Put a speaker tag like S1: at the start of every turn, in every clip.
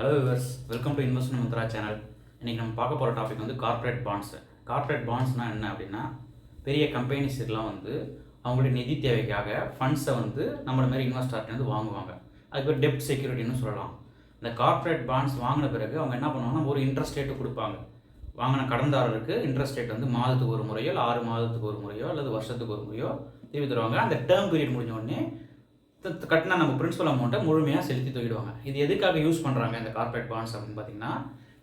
S1: Hello viewers welcome to investment Mantra channel இன்றைக்கி நம்ம பார்க்க போகிற டாபிக் வந்து கார்ப்பரேட் பாண்ட்ஸ் கார்ப்பரேட் பாண்ட்ஸ்னால் என்ன அப்படின்னா பெரிய கம்பெனிஸ்லாம் வந்து அவங்களுடைய நிதி தேவைக்காக ஃபண்ட்ஸை வந்து நம்மள மாதிரி இன்வெஸ்டர்ட்டு வந்து வாங்குவாங்க. அதுக்கு பேர் டெப்ட் செக்யூரிட்டின்னு சொல்லலாம். இந்த கார்ப்பரேட் பாண்ட்ஸ் வாங்கின பிறகு அவங்க என்ன பண்ணுவாங்கன்னா ஒரு இன்ட்ரெஸ்ட் ரேட்டு கொடுப்பாங்க. வாங்கின கடன்தாரருக்கு இன்ட்ரெஸ்ட் ரேட் வந்து மாதத்துக்கு ஒரு முறையோ இல்லை ஆறு மாதத்துக்கு ஒரு முறையோ அல்லது வருஷத்துக்கு ஒரு முறையோ திருப்பி தருவாங்க. அந்த டேர்ம் பீரியட் முடிஞ்ச உடனே கட்டின நம்ம பிரின்சிபல் அமௌண்ட்டை முழுமையாக செலுத்தி தூக்கிடுவாங்க இது எதுக்காக யூஸ் பண்ணுறாங்க இந்த கார்ப்பரேட் பாண்ட்ஸ் அப்படின்னு பார்த்தீங்கன்னா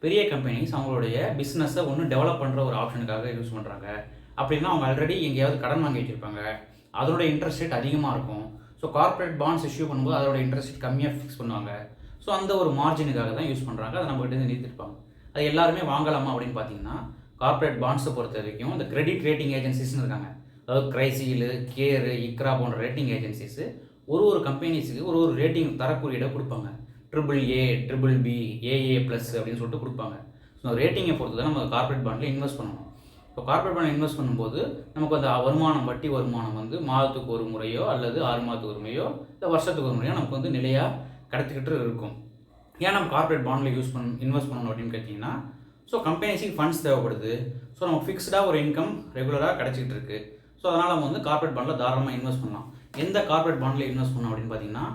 S1: பெரிய கம்பெனிஸ் அவங்களுடைய பிஸ்னஸை ஒன்று டெவலப் பண்ணுற ஒரு ஆப்ஷனுக்காக யூஸ் பண்ணுறாங்க அப்படின்னா அவங்க ஆல்ரெடி எங்கேயாவது கடன் வாங்கி வச்சுருப்பாங்க. அதோட இன்ட்ரெஸ்ட் ரேட் அதிகமாக இருக்கும். ஸோ கார்ப்பரேட் பாண்ட்ஸ் இஷ்யூ பண்ணும்போது அதோட இன்ட்ரெஸ்ட் ரேட் கம்மியாக ஃபிக்ஸ் பண்ணுவாங்க. ஸோ அந்த ஒரு மார்ஜினுக்காக தான் யூஸ் பண்ணுறாங்க அதை நம்மகிட்ட நிறுத்திருப்பாங்க அது எல்லாருமே வாங்கலாமா அப்படின்னு பார்த்தீங்கன்னா கார்ப்பரேட் பாண்ட்ஸை பொறுத்த வரைக்கும் இந்த கிரெடிட் ரேட்டிங் ஏஜென்சிஸ்னு இருக்காங்க. அதாவது கிரைசீலு கேரு இக்ரா போன்ற ரேட்டிங் ஏஜென்சிஸு ஒரு ஒரு கம்பெனிஸுக்கு ஒரு ஒரு ரேட்டிங் தரக்குறியீடாக கொடுப்பாங்க. Triple A triple B A A plus அப்படின்னு சொல்லிட்டு கொடுப்பாங்க. ஸோ ரேட்டிங்கை பொறுத்து தான் நம்ம கார்ப்பரேட் பாண்டில் இன்வெஸ்ட் பண்ணணும். இப்போ கார்ப்பரேட் பாண்டில் இன்வெஸ்ட் பண்ணும்போது நமக்கு அந்த வருமானம் வட்டி வருமானம் வந்து மாதத்துக்கு ஒரு முறையோ அல்லது ஆறு மாதத்துக்கு ஒரு முறையோ இல்லை வருஷத்துக்கு ஒரு முறையோ நமக்கு வந்து நிலையாக கிடச்சிக்கிட்டு இருக்கும். ஏன் நம்ம கார்ப்பரேட் பாண்டில் யூஸ் பண்ண இன்வெஸ்ட் பண்ணணும் அப்படின்னு கேட்டிங்கன்னா ஸோ கம்பெனிஸுக்கு ஃபண்ட்ஸ் தேவைப்படுது. ஸோ நமக்கு ஃபிக்ஸ்டாக ஒரு இன்கம் ரெகுலராக கிடச்சிக்கிட்டு இருக்குது ஸோ அதனால் நம்ம வந்து கார்ப்பரேட் பாண்டில் தாராளமாக இன்வெஸ்ட் பண்ணலாம். எந்த கார்ப்பரேட் பாண்டில் இன்வெஸ்ட் பண்ணணும் அப்படின்னு பார்த்தீங்கன்னா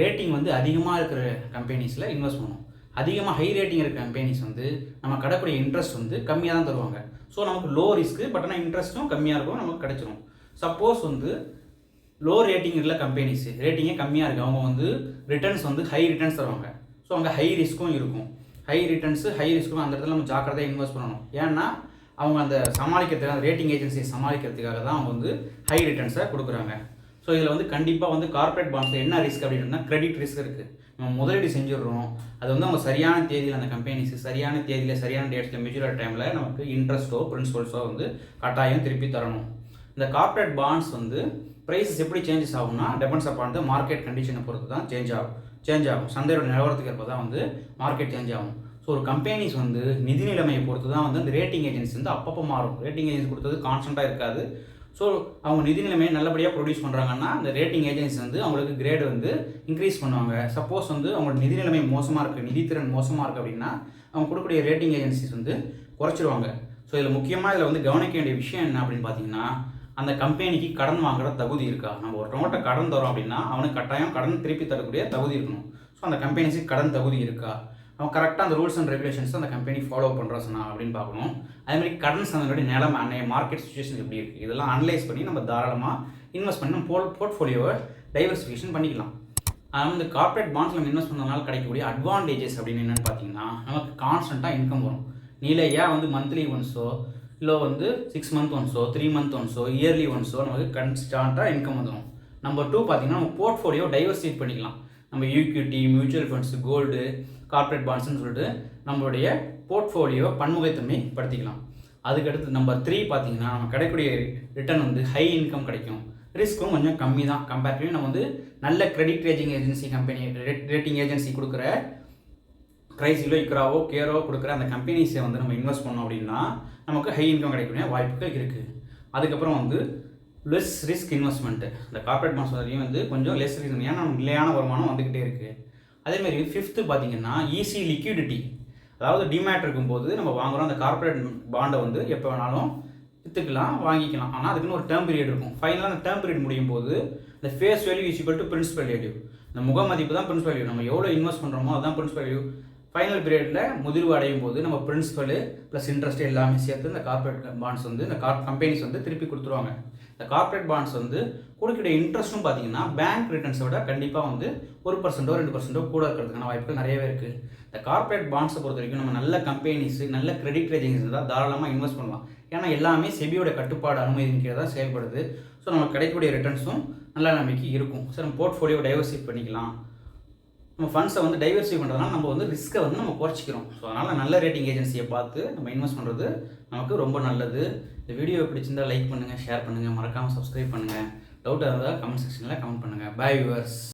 S1: ரேட்டிங் வந்து அதிகமாக இருக்கிற கம்பெனிஸில் இன்வெஸ்ட் பண்ணணும். அதிகமாக ஹை ரேட்டிங் இருக்கிற கம்பெனிஸ் வந்து நம்ம கடக்கூடிய இன்ட்ரெஸ்ட் வந்து கம்மியாக தான் தருவாங்க. ஸோ நமக்கு லோ ரிஸ்க்கு பட் ஆனால் இன்ட்ரெஸ்ட்டும் கம்மியாக இருக்கும் நமக்கு கிடச்சிரும். சப்போஸ் வந்து லோ ரேட்டிங் இருக்கிற கம்பெனிஸ் ரேட்டிங்கே கம்மியாக இருக்குது அவங்க வந்து ரிட்டர்ன்ஸ் வந்து ஹை ரிட்டர்ன்ஸ் தருவாங்க. ஸோ அங்கே ஹை ரிஸ்க்கும் இருக்கும். ஹை ரிட்டர்ன்ஸு ஹை ரிஸ்க்கும் அந்த இடத்துல நம்ம ஜாக்கிரதையாக இன்வெஸ்ட் பண்ணணும். ஏன்னா அவங்க அந்த சமாளிக்கிறதுக்காக அந்த ரேட்டிங் ஏஜென்சியை சமாளிக்கிறதுக்காக தான் அவங்க வந்து ஹை ரிட்டர்ன்ஸை கொடுக்குறாங்க. ஸோ இதில் வந்து கண்டிப்பாக வந்து கார்ப்பரேட் பாண்ட்ஸில் என்ன ரிஸ்க் அப்படின்னா கிரெடிட் ரிஸ்க் இருக்குது நம்ம முதலீடு செஞ்சிடுறோம். அது வந்து அவங்க சரியான தேதியில் அந்த கம்பெனிஸ் சரியான தேதியில் சரியான டேட்ஸில் மெச்சூர் டைமில் நமக்கு இன்ட்ரெஸ்ட்டோ பிரின்சிபல்ஸோ வந்து கட்டாயம் திருப்பி தரணும். இந்த கார்ப்பரேட் பாண்ட்ஸ் வந்து ப்ரைஸஸ் எப்படி சேஞ்சஸ் ஆகும்னா டெபெண்ட்ஸ் அப்பான் த மார்க்கெட் கண்டிஷனை பொறுத்து தான் சேஞ்ச் ஆகும். சேஞ்ச் ஆகும். சந்தையோட நிலவரத்துக்கு ஏற்ப தான் வந்து மார்க்கெட் சேஞ்ச் ஆகும். ஸோ ஒரு கம்பெனிஸ் வந்து நிதி நிலைமையை பொறுத்து தான் வந்து அந்த ரேட்டிங் ஏஜென்சி வந்து அப்பப்போ மாறும். ரேட்டிங் ஏஜென்சி கொடுத்தது கான்ஸ்டண்ட்டாக இருக்காது. ஸோ அவங்க நிதி நிலைமையை நல்லபடியாக ப்ரொடியூஸ் பண்ணுறாங்கன்னா அந்த ரேட்டிங் ஏஜென்சி வந்து அவங்களுக்கு கிரேடு வந்து இன்க்ரீஸ் பண்ணுவாங்க. சப்போஸ் வந்து அவங்களோட நிதி நிலைமை மோசமாக இருக்குது நிதித்திறன் மோசமாக இருக்குது அப்படின்னா அவங்க கொடுக்கக்கூடிய ரேட்டிங் ஏஜென்சிஸ் வந்து குறைச்சிருவாங்க. ஸோ இதில் முக்கியமாக இதில் வந்து கவனிக்க வேண்டிய விஷயம் என்ன அப்படின்னு பார்த்தீங்கன்னா அந்த கம்பெனிக்கு கடன் வாங்குற தகுதி இருக்கா? நம்ம ஒருத்தவங்கள்ட்ட கடன் தரோம் அப்படின்னா அவனுக்கு கட்டாயம் கடன் திருப்பி தரக்கூடிய தகுதி இருக்கணும். ஸோ அந்த கம்பெனிஸுக்கு கடன் தகுதி இருக்கா? அவன் கரெக்டாக அந்த ரூல்ஸ் அண்ட் ரெகுலேஷன்ஸ் அந்த கம்பெனி ஃபாலோ பண்ணுறாச்சுனா அப்படின்னு பார்க்கணும். அதே மாதிரி கடன் சந்தனுடைய நிலம் அன்னைய மார்க்கெட் சுச்சுவேஷன் எப்படி இருக்குது இதெல்லாம் அனலைஸ் பண்ணி நம்ம தாராளமாக இன்வெஸ்ட் பண்ணி நம்ம போல் போர்ட்ஃபோலியோவை டைவர்சிஃபிகேஷன் பண்ணிக்கலாம். ஆனால் இந்த கார்ப்பரேட் பாண்ட்ஸ் நம்ம இன்வெஸ்ட் பண்ணதுனால கிடைக்கக்கூடிய அட்வான்டேஜஸ் அப்படின்னு என்னென்னு பார்த்தீங்கன்னா நமக்கு கான்ஸ்டண்ட்டாக இன்கம் வரும். நீலையாக வந்து மந்த்லி ஒன்ஸோ இல்லை வந்து சிக்ஸ் மந்த் ஒன்ஸோ த்ரீ மந்த் ஒன்ஸோ இயர்லி ஒன்ஸோ நமக்கு கன்ஸ்டாண்ட்டாக இன்கம் வந்துடும் நம்பர் டூ பார்த்தீங்கன்னா நம்ம போர்ட்ஃபோலியோ டைவர்சிஃபை பண்ணிக்கலாம். நம்ம equity mutual funds gold corporate பாண்ட்ஸ்னு சொல்லிட்டு நம்மளுடைய போர்ட்ஃபோலியோ பன்முகத்தன்மை படுத்திக்கலாம். அதுக்கடுத்து நம்பர் த்ரீ பார்த்தீங்கன்னா நம்ம கிடைக்கக்கூடிய ரிட்டர்ன் வந்து ஹை இன்கம் கிடைக்கும். ரிஸ்க்கும் கொஞ்சம் கம்மி தான் கம்பேரிட்டிவ் நம்ம வந்து நல்ல credit rating agency company rating agency கொடுக்குற கிரைசிலோ இக்ராவோ கேரோ கொடுக்குற அந்த கம்பெனிஸை வந்து நம்ம இன்வெஸ்ட் பண்ணோம் அப்படின்னா நமக்கு ஹை இன்கம் கிடைக்கக்கூடிய வாய்ப்புகள் இருக்குது அதுக்கப்புறம் வந்து லெஸ் ரிஸ்க் இன்வெஸ்ட்மெண்ட்டு இந்த கார்ப்பரேட் பாண்ட்ஸ் வரையும் வந்து கொஞ்சம் லெஸ் ரிஸ்க் ஏன்னா நமக்கு நிலையான வருமானம் வந்துக்கிட்டே இருக்குது அதேமாரி ஃபிஃப்த்து பார்த்தீங்கன்னா ஈஸி லிக்விடிட்டி அதாவது டிமேட் இருக்கும்போது நம்ம வாங்குறோம். அந்த கார்ப்பரேட் பாண்டை வந்து எப்போ வேணாலும் விற்றுக்கலாம் வாங்கிக்கலாம். ஆனால் அதுக்குன்னு ஒரு டேர்ம் பீரியட் இருக்கும். ஃபைனலாக அந்த டேர்ம் பீரியட் முடியும் போது இந்த face value is equal to principal value இந்த முக மதிப்பு தான் பிரின்சிபல் வேல்யூ நம்ம எவ்வளோ இன்வெஸ்ட் பண்ணுறோமோ அதுதான் பிரின்சிபல் வேல்யூ ஃபைனல் பீரியடில் முதிர்வு அடையும் போது நம்ம பிரின்ஸிபல் ப்ளஸ் இன்ட்ரெஸ்ட் எல்லாமே சேர்த்து இந்த கார்ப்பரேட் பாண்ட்ஸ் வந்து இந்த கார் கம்பெனிஸ் வந்து திருப்பி கொடுத்துருவாங்க. இந்த கார்ப்பரேட் பாண்ட்ஸ் வந்து கொடுக்கிற இன்ட்ரெஸ்ட்டும் பார்த்தீங்கன்னா பேங்க் ரிட்டர்ன்ஸை விட கண்டிப்பாக வந்து ஒரு பர்சன்டோ ரெண்டு பர்சன்டோ கூட இருக்கிறதுக்கான வாய்ப்புகள் நிறையவே இருக்குது இந்த கார்ப்பரேட் பாண்ட்ஸை பொறுத்த வரைக்கும் நம்ம நல்ல கம்பெனிஸ் நல்ல கிரெடிட் ரேட்டிங்ஸ் இருந்தால் தாராளமாக இன்வெஸ்ட் பண்ணலாம். ஏன்னா எல்லாமே செபியோட கட்டுப்பாடு அனுமதியின் கீழே தான் செயல்படுது. ஸோ நமக்கு கிடைக்கக்கூடிய ரிட்டர்ன்ஸும் நல்ல நம்பிக்கை இருக்கும். ஸோ நம்ம போர்ட்ஃபோலியோ டைவர்சிஃபை பண்ணிக்கலாம். நம்ம ஃபண்ட்ஸை வந்து டைவர்சிஃபை பண்ணுறதுனால நம்ம வந்து ரிஸ்க்கை வந்து நம்ம குறைச்சிக்கிறோம். ஸோ அதனால் நல்ல ரேட்டிங் ஏஜென்சியை பார்த்து நம்ம இன்வெஸ்ட் பண்ணுறது நமக்கு ரொம்ப நல்லது. இந்த வீடியோ பிடிச்சிருந்தா லைக் பண்ணுங்கள் ஷேர் பண்ணுங்கள் மறக்காமல் சப்ஸ்கிரைப் பண்ணுங்கள் டவுட் இருந்தால் கமெண்ட் செக்ஷனில் கமெண்ட் பண்ணுங்கள் பை வியூவர்ஸ்